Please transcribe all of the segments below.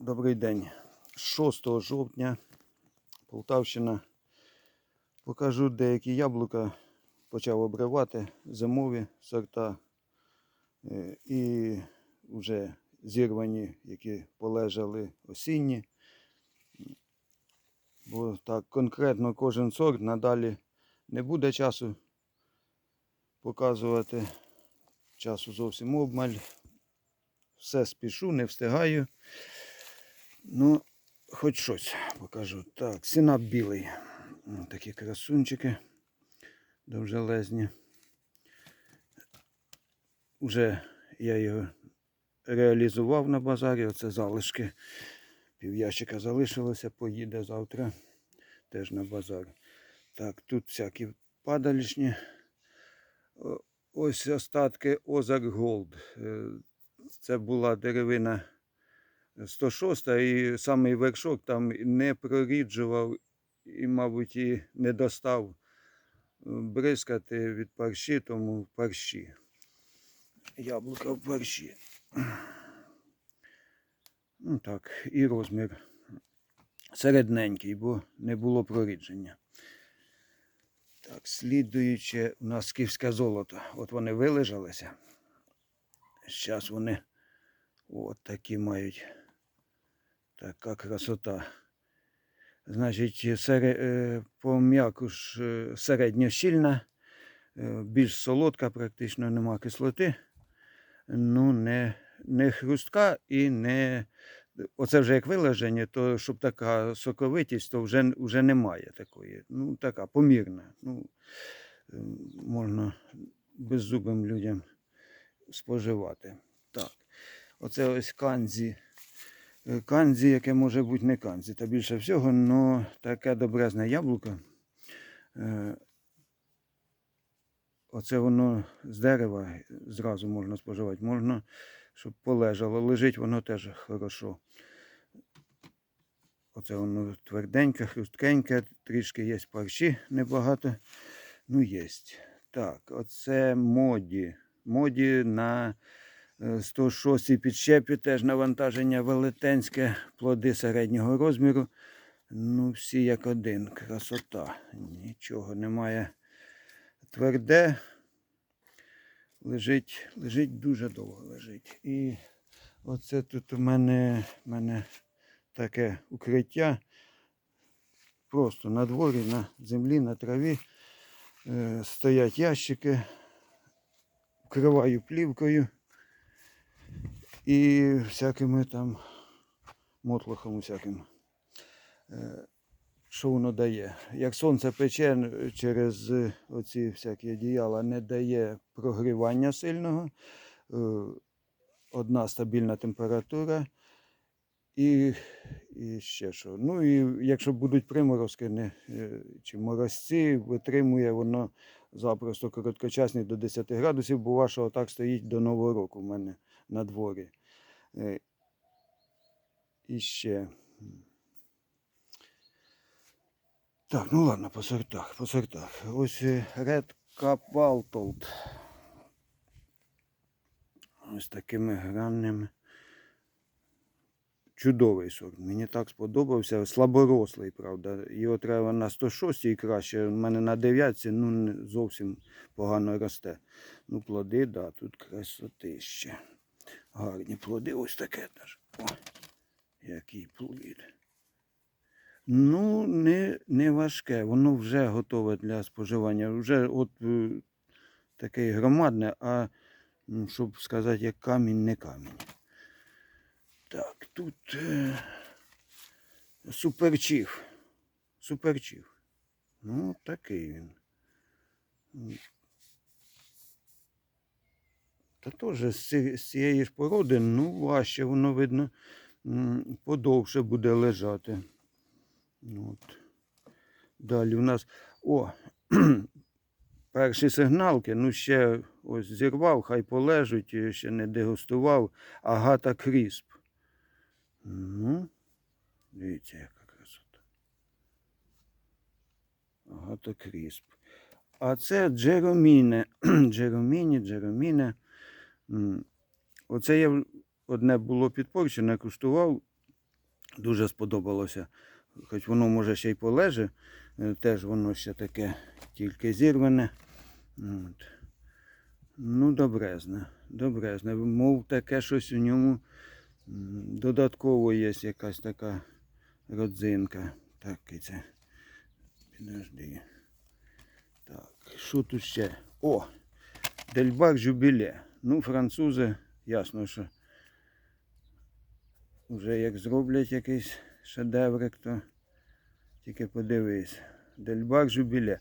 Добрий день. 6 жовтня Полтавщина. Покажу деякі яблука. Почав обривати зимові сорта е, і вже зірвані, які полежали осінні. Бо так конкретно кожен сорт надалі не буде часу показувати. Часу зовсім обмаль. Все спішу, не встигаю. Ну, хоч щось покажу. Так, сінап білий. Такі красунчики довжелезні. Уже я його реалізував на базарі. Оце залишки. Пів'ящика залишилося, поїде завтра теж на базар. Так, тут всякі падалішні. Ось остатки Озак Голд. Е, Це була деревина 106 і самий вершок там не проріджував і, мабуть, і не достав е, бризкати від парші, тому парші. Яблука в парші. Ну так, і розмір середненький, бо не було прорідження. Так, слідуюче у нас київське золото. От вони вилежалися. Зараз вони от такі мають. Така красота. Значить, сере, е, по м'яку ж е, середньощільна, більш солодка, практично нема кислоти. Ну, не, не хрустка і не. Оце вже як вилеження, то щоб така соковитість, то вже, вже немає такої. Ну, така помірна. Ну, можна беззубим людям споживати. Так. Оце ось канзі. Е, Канзі, яке може бути не канзі, та більше всього, але таке добрезне яблуко. Е, Оце воно з дерева зразу можна споживати. Можна, щоб полежало. Лежить воно теж хорошо. Оце воно тверденьке, хрусткеньке, трішки є парші небагато. Ну, є. Так, оце моді. Моді на 106 підщепі теж навантаження велетенське, плоди середнього розміру. Ну, всі як один. Красота. Нічого немає. Тверде. Лежить, лежить дуже довго лежить. І оце тут у мене, у мене таке укриття. Просто на дворі, на землі, на траві. Е, стоять ящики. Вкриваю плівкою і всякими там мотлохом усяким. Е, Що воно дає? Як сонце пече через е, оці всякі одіяла, не дає прогрівання сильного, е, одна стабільна температура. І, і ще що. Ну і якщо будуть приморозки не, чи морозці, витримує воно запросто короткочасні до 10 градусів. Бува, що отак стоїть до Нового року в мене на дворі. Е, І ще. Так, ну ладно, по сортах, по сортах. Ось е, Red Cup. Ось такими гранними. Чудовий сорт. Мені так сподобався. Слаборослий, правда. Його треба на 106 і краще. У мене на 9 ну зовсім погано росте. Ну, плоди, да, тут красоти ще. Гарні плоди, ось таке теж. О, який плід. Ну, не, не важке, воно вже готове для споживання. Вже от е, таке громадне, а ну, щоб сказати, як камінь, не камінь. Так, тут е, суперчів. Суперчів. Ну, такий він. Та теж з, цієї ж породи, ну, важче воно видно, подовше буде лежати. От. Далі у нас. О! Перші сигналки, ну ще ось зірвав, хай полежуть, е, ще не дегустував. Агата Крісп. Ну, дивіться, яка красота. Агата Крісп. А це Джероміне. Джероміні, Джероміне. Оце я одне було підпорчене, куштував. Дуже сподобалося. Хоч воно може ще й полеже, е, теж воно ще таке тільки зірване. От. Ну, добрезне, добрезне. Мов таке щось у ньому додатково є якась така родзинка. Так, і це. Підожди. Так, що тут ще? О! Дельбак Жубіле. Ну, французи, ясно, що вже як зроблять якийсь шедеврик, то тільки подивись. Дельбак Жубіле.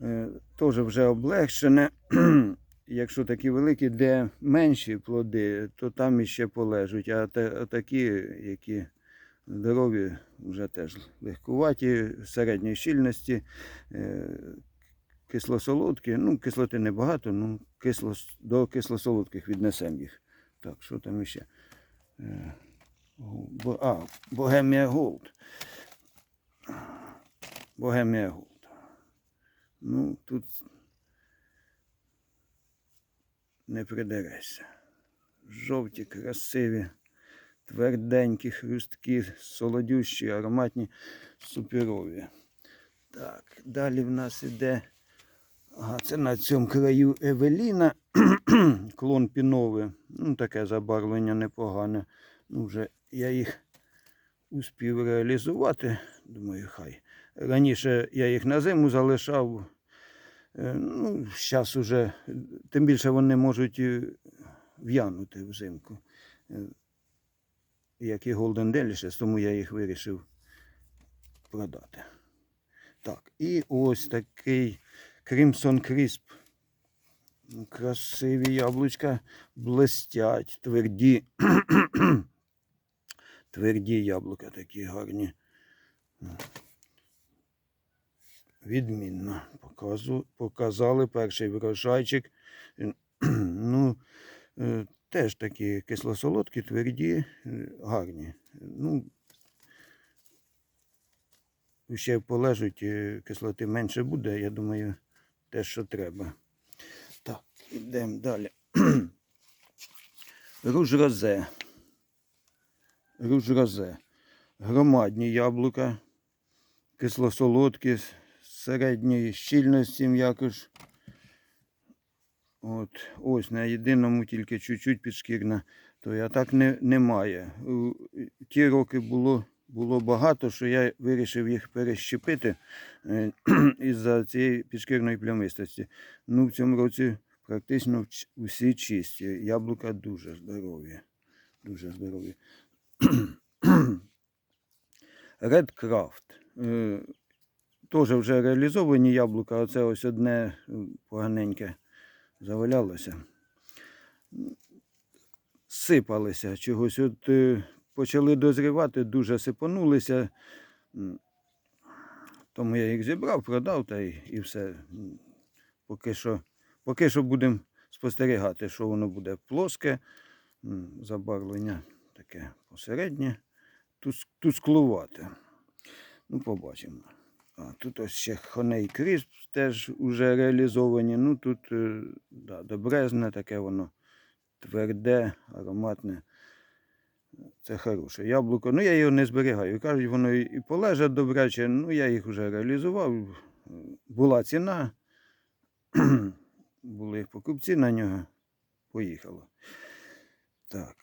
Е, Теж вже облегшене. Якщо такі великі, де менші плоди, то там іще полежуть. А, та- а такі, які здорові, вже теж легкуваті, середньої щільності, е, кисло-солодкі. Ну, кислоти небагато, ну кисло, до кисло-солодких віднесемо їх. Так, що там іще? Е, А, Богемія Голд. Богемія Голд. Ну, тут не придерешся. Жовті, красиві, тверденькі, хрусткі, солодющі, ароматні, суперові. Так, далі в нас іде. Ага, це на цьому краю Евеліна. Клон піновий. Ну, таке забарвлення непогане. Ну, вже я їх успів реалізувати. Думаю, хай. Раніше я їх на зиму залишав. Е, Ну, зараз уже, тим більше вони можуть е, в'янути взимку. Е, Як і Golden Delicious, тому я їх вирішив продати. Так, і ось такий Crimson Crisp. Красиві яблучка блестять, тверді. тверді яблука такі гарні. Відмінно. Показу, показали перший врожайчик. Ну, е, теж такі кисло-солодкі, тверді, е, гарні. Ну, ще полежуть, е, кислоти менше буде, я думаю, те, що треба. Так, йдемо далі. Руж розе. Руж розе. Громадні яблука, кисло-солодкі, середньої щільності м'якош. От, ось на єдиному тільки чуть-чуть підшкірна, то я так не, немає. Ті роки було, було багато, що я вирішив їх перещепити е, із-за цієї підшкірної плямистості. Ну, в цьому році практично всі чисті. Яблука дуже здорові. Дуже здорові. Е, Теж вже реалізовані яблука, оце ось одне е, поганеньке завалялося. Сипалися чогось. От е, почали дозрівати, дуже сипанулися. Тому я їх зібрав, продав та й, і все. Поки що, поки що будемо спостерігати, що воно буде плоске, забарвлення таке посереднє, тус- тусклувате. Ну, побачимо. А, тут ось ще Хоней Крісп теж вже реалізовані. Ну тут е, да, добрезне таке воно тверде, ароматне. Це хороше. Яблуко. Ну я його не зберігаю. Кажуть, воно і полежать добряче. Ну я їх вже реалізував. Була ціна. Були покупці на нього. Поїхало. Так.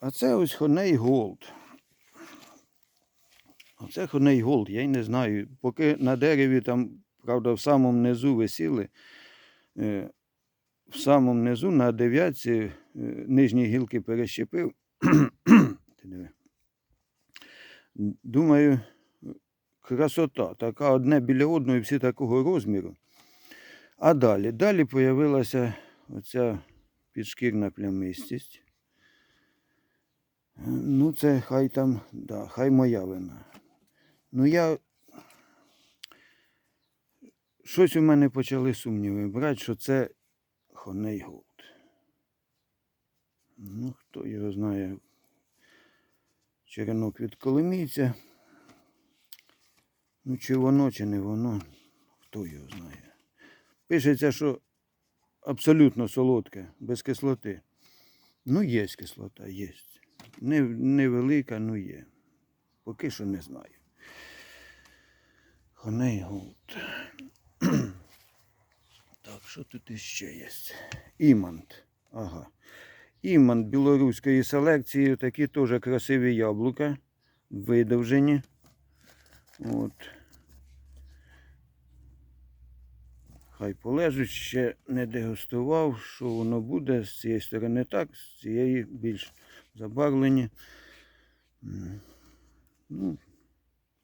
А це ось Хоней Голд. Оце Хоней Голд, я й не знаю. Поки на дереві там, правда, в самому низу висіли. е, В самому низу на дев'ятці е, нижні гілки перещепив. Думаю, красота. Така одне біля одної, всі такого розміру. А далі? Далі появилася оця підшкірна плямистість. Ну, це хай там, да, хай моя вина. Ну, я. Щось у мене почали сумніви брати, що це Хоней Голд. Ну, хто його знає. Черенок від коломійця. Ну, чи воно, чи не воно, хто його знає. Пишеться, що абсолютно солодке, без кислоти. Ну, є кислота, є. Не, невелика, ну є. Поки що не знаю. Honey Gold. Так, що тут іще є? Імант. Ага. Імант білоруської селекції. Такі теж красиві яблука. Видовжені. От. Хай полежуть, ще не дегустував, що воно буде. З цієї сторони так, з цієї більш забарвлені. Ну,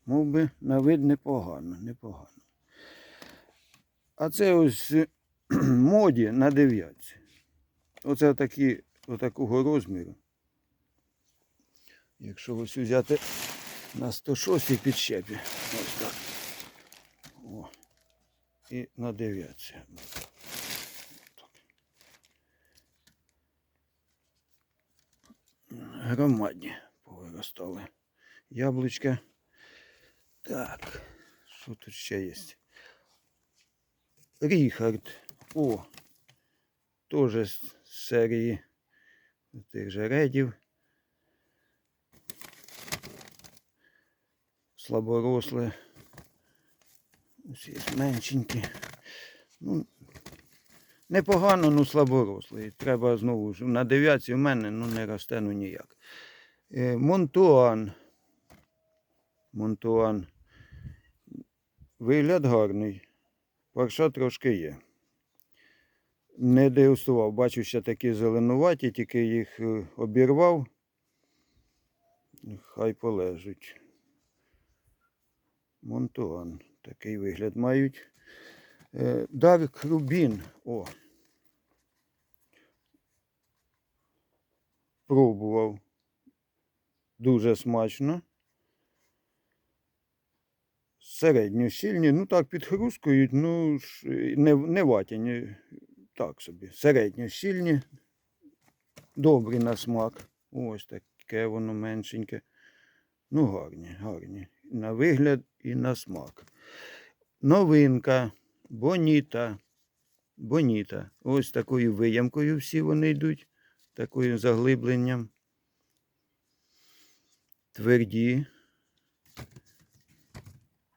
мов би, на вид непогано, непогано. А це ось моді на дев'ятці. Оце такі, отакого розміру. Якщо ось взяти на 106 підщепі. Ось так. О. І на дев'ятці. Так. Громадні повиростали. Яблучка. Так. Що тут ще є? Ріхард. О. Теж з серії тих же редів. Слаборосле. Ось є меншенькі. Ну, непогано, ну слаборослий. Треба знову ж на дев'ятці в мене ну, не росте ну ніяк. Е, Монтуан. Монтуан. Вигляд гарний. Парша трошки є. Не дегустував. Бачу, ще такі зеленуваті, тільки їх е, обірвав. Хай полежуть. Монтуан. Такий вигляд мають. Е, Дарк Рубін. О. Пробував. Дуже смачно. Середньощільні, ну так підхрускують, ну не, не ватяні, так собі. Середньощільні, добрі на смак. Ось таке воно меншеньке. Ну, гарні, гарні. На вигляд і на смак. Новинка, боніта. Боніта. Ось такою виямкою всі вони йдуть, таким заглибленням. Тверді.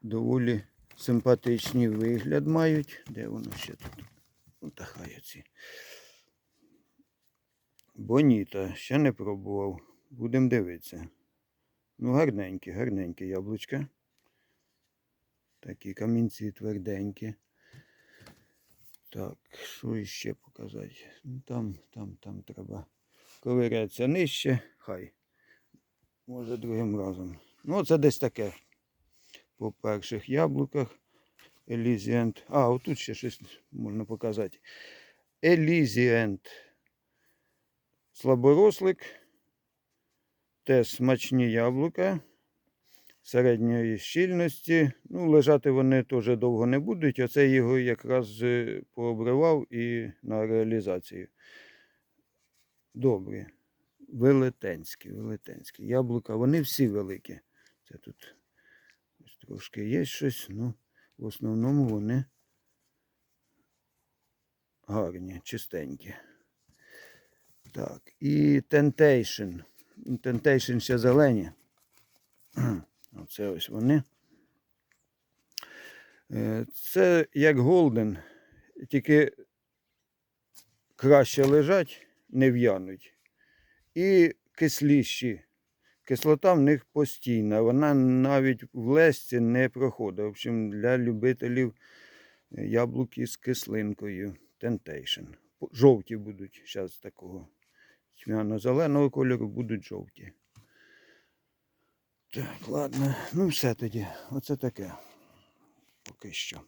Доволі симпатичний вигляд мають. Де воно ще тут? Ota хай оці. Боніта, ще не пробував. Будемо дивитися. Ну, гарненькі, гарненькі яблучка. Такі камінці тверденькі. Так, що іще показати? Ну, там, там, там треба ковирятися нижче. Хай. Може другим разом. Ну, це десь таке. По перших яблуках. Елізіант. А, отут ще щось можна показати. Елізіант. Слаборослик. Теж смачні яблука середньої щільності. Ну, лежати вони теж довго не будуть. Оце його якраз пообривав і на реалізацію. Добрі. Велетенські, велетенські. Яблука, вони всі великі. Це тут трошки є щось, ну в основному вони гарні, чистенькі. Так, і Temptation. Temptation ще зелені. Оце ось вони. Е, Це як голден, тільки краще лежать, не в'януть. І кисліші. Кислота в них постійна. Вона навіть в лесці не проходить. В общем, для любителів яблуки з кислинкою. Temptation. Жовті будуть зараз такого тьмяно-зеленого кольору будуть жовті. Так, ладно. Ну все тоді. Оце таке. Поки що.